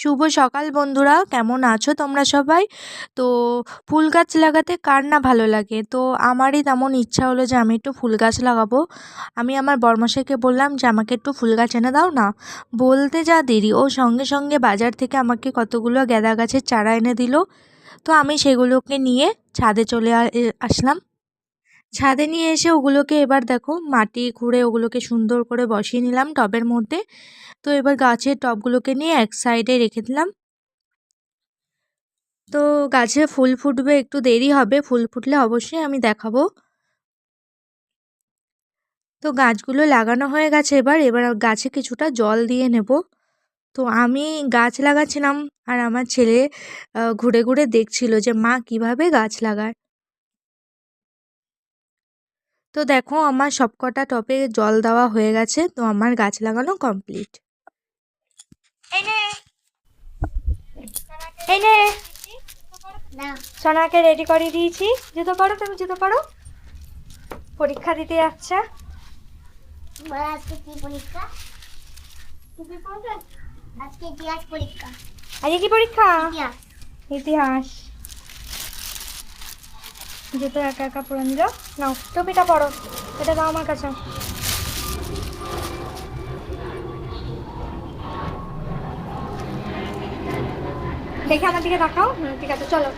শুভ সকাল বন্ধুরা, কেমন আছো তোমরা সবাই? তো ফুল গাছ লাগাতে কার না ভালো লাগে? তো আমারই তেমন ইচ্ছা হলো যে আমি একটু ফুল গাছ লাগাবো। আমি আমার বর্মশাইকে বললাম যে, আমাকে একটু ফুল গাছ এনে দাও না। বলতে যা দেরি, ও সঙ্গে সঙ্গে বাজার থেকে আমাকে কতগুলো গ্যাদা গাছের চারা এনে দিল। তো আমি সেগুলোকে নিয়ে ছাদে চলে আসলাম। ছাদে নিয়ে এসে ওগুলোকে এবার দেখো মাটি খুঁড়ে ওগুলোকে সুন্দর করে বসিয়ে নিলাম টবের মধ্যে। তো এবার গাছের টবগুলোকে নিয়ে এক সাইডে রেখে দিলাম। তো গাছে ফুল ফুটবে, একটু দেরি হবে, ফুল ফুটলে অবশ্যই আমি দেখাবো। তো গাছগুলো লাগানো হয়ে গেছে এবার এবার গাছে কিছুটা জল দিয়ে নেব। তো আমি গাছ লাগাচ্ছিলাম আর আমার ছেলে ঘুরে ঘুরে দেখছিল যে মা কীভাবে গাছ লাগায়। তো দেখো আমার সবকটা টপে জল দেওয়া হয়ে গেছে তো আমার গাছ লাগানো কমপ্লিট। এই নে। এই নে। না সোনাকে রেডি করে দিয়েছি। জুতো করো তুমি জুতো করো পরীক্ষা দিতে যাচ্ছে। আজকে কি পরীক্ষা? তুমি আজকে ইতিহাস পরীক্ষা। আজকে কি পরীক্ষা? ইতিহাস। জুতো একা একা পরে নিল নাও টুপিটা পড়ো এটা দাও আমার কাছে। দেখে আমার দিকে দেখাও ঠিক আছে চলো।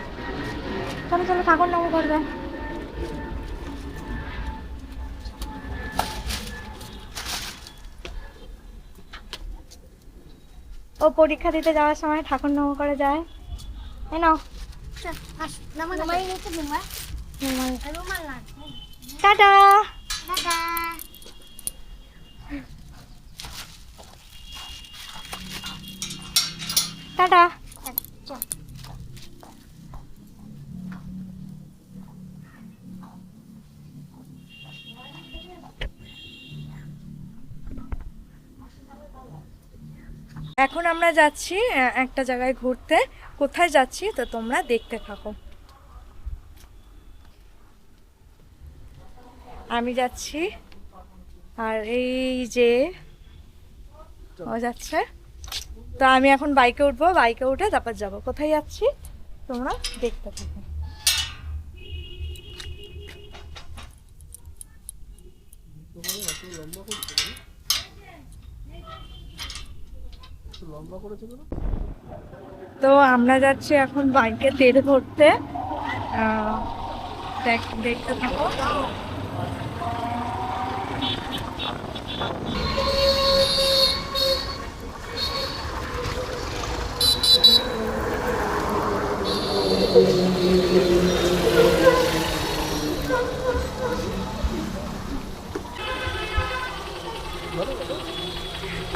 চলো চলো ঠাকুর নাম করবে। ও পরীক্ষা দিতে যাওয়ার সময় ঠাকুর নাম করে যায়। এই নাও। রুমাল টাটা টাটা এখন আমরা যাচ্ছি একটা জায়গায় ঘুরতে। কোথায় যাচ্ছি তো তোমরা দেখতে থাকো। আমি যাচ্ছি। আর এই যে, ও যাচ্ছে। তো আমি এখন বাইকে উঠবো, বাইকে উঠে তারপর যাব। কোথায় যাচ্ছি? তোমরা দেখতে থাকো। তো আমরা যাচ্ছি এখন বাইকে তেল ভরতে। দেখতে থাকো।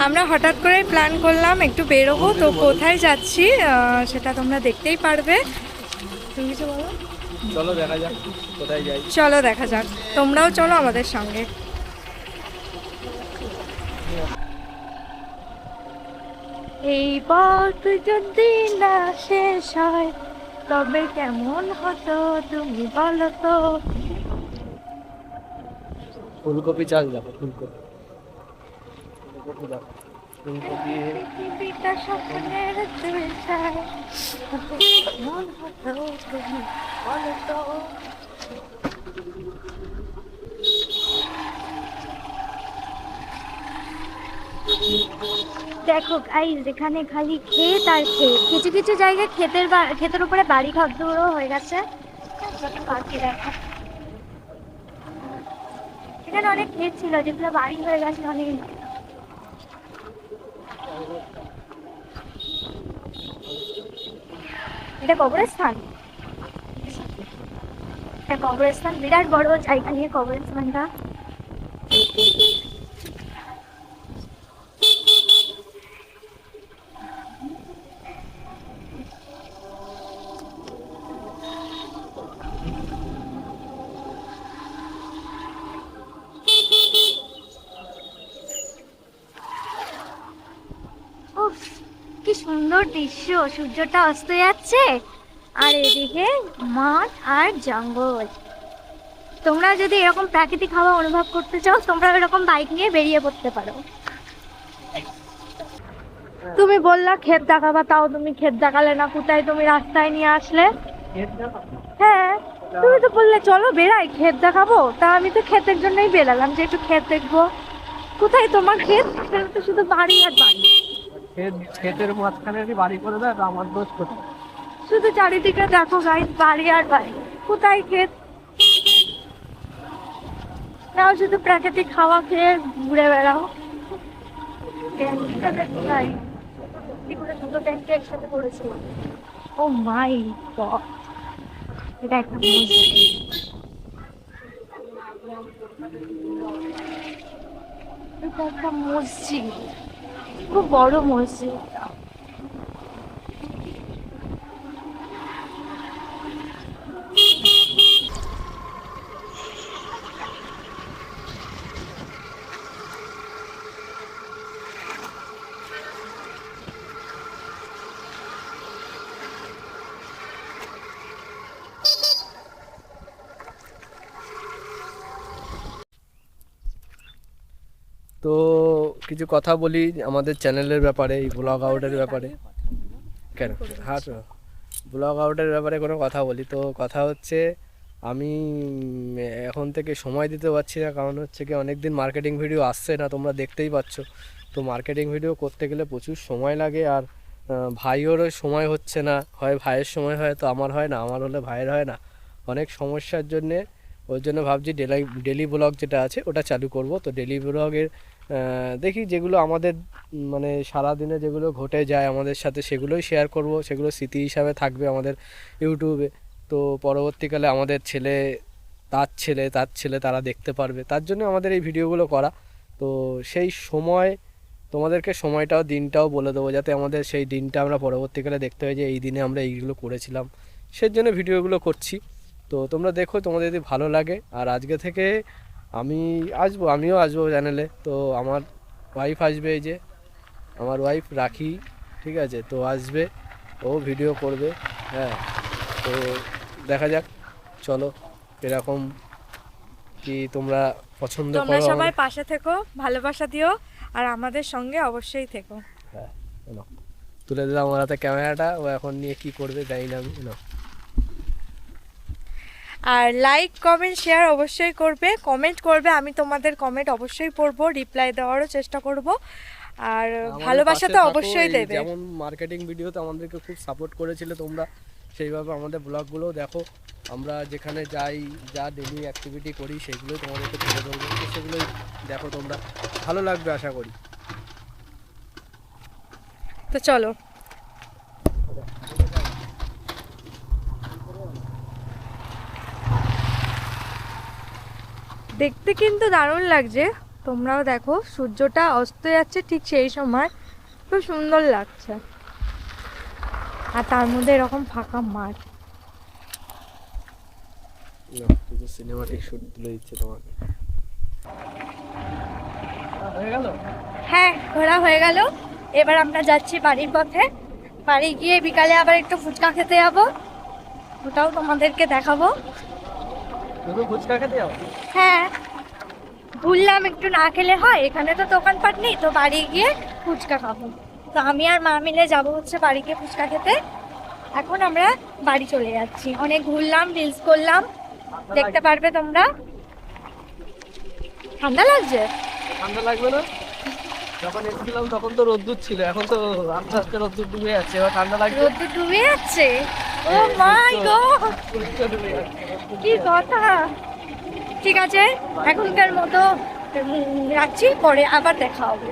আমরা হঠাৎ করে প্ল্যান করলাম একটু বেরোবো, তো কোথায় যাচ্ছি সেটা তোমরা দেখতেই পারবে। তুমি কিছু বলো? চলো দেখা যাক কোথায় যাই। চলো দেখা যাক তোমরাও চলো আমাদের সঙ্গে। এই পথ যদি না শেষ হয় তবে কেমন হতো তুমি বলো তো? ফুলকপি চাষ দেখো ফুলকপি। দেখো গাইজ এখানে খালি ক্ষেত আর ক্ষেত। কিছু কিছু জায়গায় ক্ষেতের ক্ষেতের উপরে বাড়ি ঘরদুয়ারও হয়ে গেছে। দেখো এখানে অনেক ক্ষেত ছিল যেগুলো বাড়ি হয়ে গেছে অনেক। এটা কবরস্থান এটা কবরস্থান বিরাট বড় জায়গা নিয়ে কবরস্থানটা উফ কি সুন্দর দৃশ্য সূর্যটা অস্ত যাচ্ছে আর এদিকে মাঠ আর জঙ্গল। তোমরা যদি এরকম প্রাকৃতিক হাওয়া অনুভব করতে চাও তোমরা এরকম বাইক নিয়ে বেরিয়ে পড়তে পারো। তুমি বললা ক্ষেত দেখাবা তাও তুমি ক্ষেত দেখালে না কোথায় তুমি রাস্তায় নিয়ে আসলে? হ্যাঁ তুমি তো বললে চলো বেড়াই ক্ষেত দেখাবো। তা আমি তো ক্ষেতের জন্যই বেরালাম যে একটু ক্ষেত দেখব। কোথায় তোমার ক্ষেত? তো শুধু বাড়ি আর বাড়ি। ক্ষেতের মাঝখানে বাড়ি করে দেয় আমার দোষ কোথায়? শুধু চারিদিকে দেখো গাইড বাড়ি আর বাড়ি। কোথায় ক্ষেত? নাও শুধু প্রাকৃতিক হাওয়া খেয়ে ঘুরে বেড়াও। দুটো ট্যাঙ্কি একসাথে করেছিল ও মাই গড এটা একটা একটা মসজিদ। খুব বড় মসজিদ। তো কিছু কথা বলি আমাদের চ্যানেলের ব্যাপারে, এই ব্লগ আউটের ব্যাপারে। কেন? হ্যাঁ ব্লগ আউটের ব্যাপারে কোনো কথা বলি। তো কথা হচ্ছে, আমি এখন থেকে সময় দিতে পারছি না। কারণ হচ্ছে কি অনেক দিন মার্কেটিং ভিডিও আসছে না, তোমরা দেখতেই পাচ্ছ। তো মার্কেটিং ভিডিও করতে গেলে প্রচুর সময় লাগে আর ভাইয়েরও সময় হচ্ছে না। হয় ভাইয়ের সময় হয়, তো আমার হয় না, আমার হলে ভাইয়ের হয় না। অনেক সমস্যার জন্যে, ওর জন্য ভাবছি ডেলি ডেলি ব্লগ যেটা আছে, ওটা চালু করব। তো ডেলি ব্লগের দেখি যেগুলো আমাদের মানে সারাদিনে যেগুলো ঘটে যায় আমাদের সাথে সেগুলোই শেয়ার করব, সেগুলো স্মৃতি হিসাবে থাকবে আমাদের ইউটিউবে তো পরবর্তীকালে আমাদের ছেলে, তার ছেলে তার ছেলে তারা দেখতে পারবে। তার জন্য আমাদের এই ভিডিওগুলো করা। তো সেই সময়, তোমাদেরকে সময়টাও, দিনটাও বলে দেবো যাতে আমাদের সেই দিনটা আমরা পরবর্তীকালে দেখতে হয় যে এই দিনে আমরা এইগুলো করেছিলাম। সেই জন্য ভিডিওগুলো করছি। তো তোমরা দেখো, তোমাদের যদি ভালো লাগে। আর আজকে থেকে আমি আসব আমিও আসব চ্যানেলে তো আমার ওয়াইফ আসবে এই যে আমার ওয়াইফ রাখি ঠিক আছে? তো আসবে ও ভিডিও করবে হ্যাঁ। তো দেখা যাক চলো এরকম কি তোমরা পছন্দ করো সবাই পাশে থেকো ভালোবাসা দিও আর আমাদের সঙ্গে অবশ্যই থেকো। হ্যাঁ তুলে দিলাম আমার হাতে ক্যামেরাটা ও এখন নিয়ে কি করবে জানি না আমি। আর লাইক কমেন্ট শেয়ার অবশ্যই করবে। কমেন্ট করবে আমি তোমাদের কমেন্ট অবশ্যই পড়ব রিপ্লাই দেওয়ারও চেষ্টা করব। আর ভালোবাসা তো অবশ্যই দেবে। যেমন মার্কেটিং ভিডিওতে আমাদেরকে খুব সাপোর্ট করেছিলে তোমরা সেইভাবে আমাদের ব্লগগুলোও দেখো। আমরা যেখানে যাই যা ডেলি অ্যাক্টিভিটি করি সেগুলোই তোমাদেরকে তুলে ধরবো। সেগুলোই দেখো তোমরা। ভালো লাগবে আশা করি। তো চলো। দেখতে কিন্তু দারুণ লাগছে। তোমরাও দেখো সূর্যটা অস্ত যাচ্ছে ঠিক সেই সময়। খুব সুন্দর লাগছে। আর তার মধ্যে এরকম ফাঁকা মাঠ। সিনেমাটিক শুট তুলে দিচ্ছে তোমাকে। হ্যাঁ ঘোরা হয়ে গেল। এবার আমরা যাচ্ছি বাড়ির পথে। বাড়ি গিয়ে বিকালে আবার একটু ফুচকা খেতে যাব। ওটাও তোমাদেরকে দেখাবো। শুধু ফুচকা খেতে যাও? হ্যাঁ। ভুললাম একটু না খেলে হয় এখানে তো দোকানপাট নেই তো বাড়ি গিয়ে ফুচকা খাব। তো আমি আর মা মিলে যাব হচ্ছে বাড়ি গিয়ে ফুচকা খেতে। এখন আমরা বাড়ি চলে যাচ্ছি। অনেক ঘুরলাম রিলস করলাম। দেখতে পারবে তোমরা। ঠান্ডা লাগছে? ঠান্ডা লাগবে না? যখন এসেছিলাম তখন তো রোদ্দুর ছিল এখন তো আস্তে আস্তে রোদ্দুর ডুবে যাচ্ছে এবার ঠান্ডা লাগছে? রোদ্দুর ডুবে যাচ্ছে? ও মাই গড কি কথা? ঠিক আছে এখনকার মতো রাখছি পরে আবার দেখা হবে।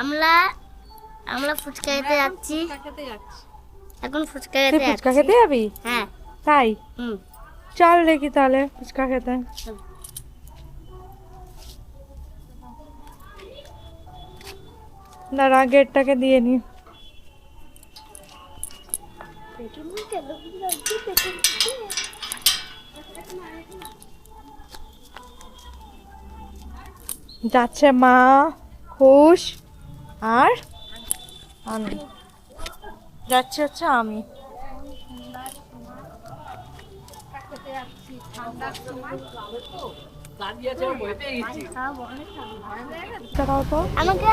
আমরা আমরা ফুচকা খেতে যাচ্ছি। এখন ফুচকা তুই খেতে ফুচকা খেতে যাবি? হ্যাঁ। তাই? হুম। চল দেখি তাহলে ফুচকা খেতে। দাঁড়া গেটটাকে দিয়ে নি। যাচ্ছে মা খুশ আর আমি। যাচ্ছে হচ্ছে আমি। আমাকে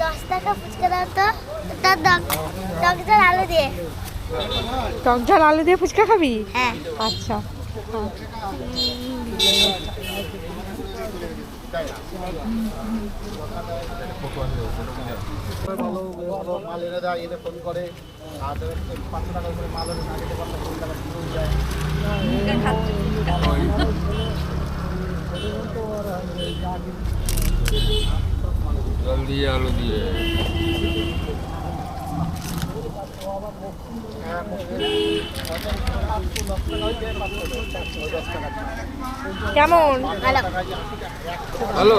দশ টাকা ফুচকা দাও তো তার দশ আলু দিয়ে। ঝাল আলু দিয়ে ফুচকা খাবি? হ্যাঁ। আচ্ছা। ভালো ভালো আলু দিয়ে কেমন? ভালো।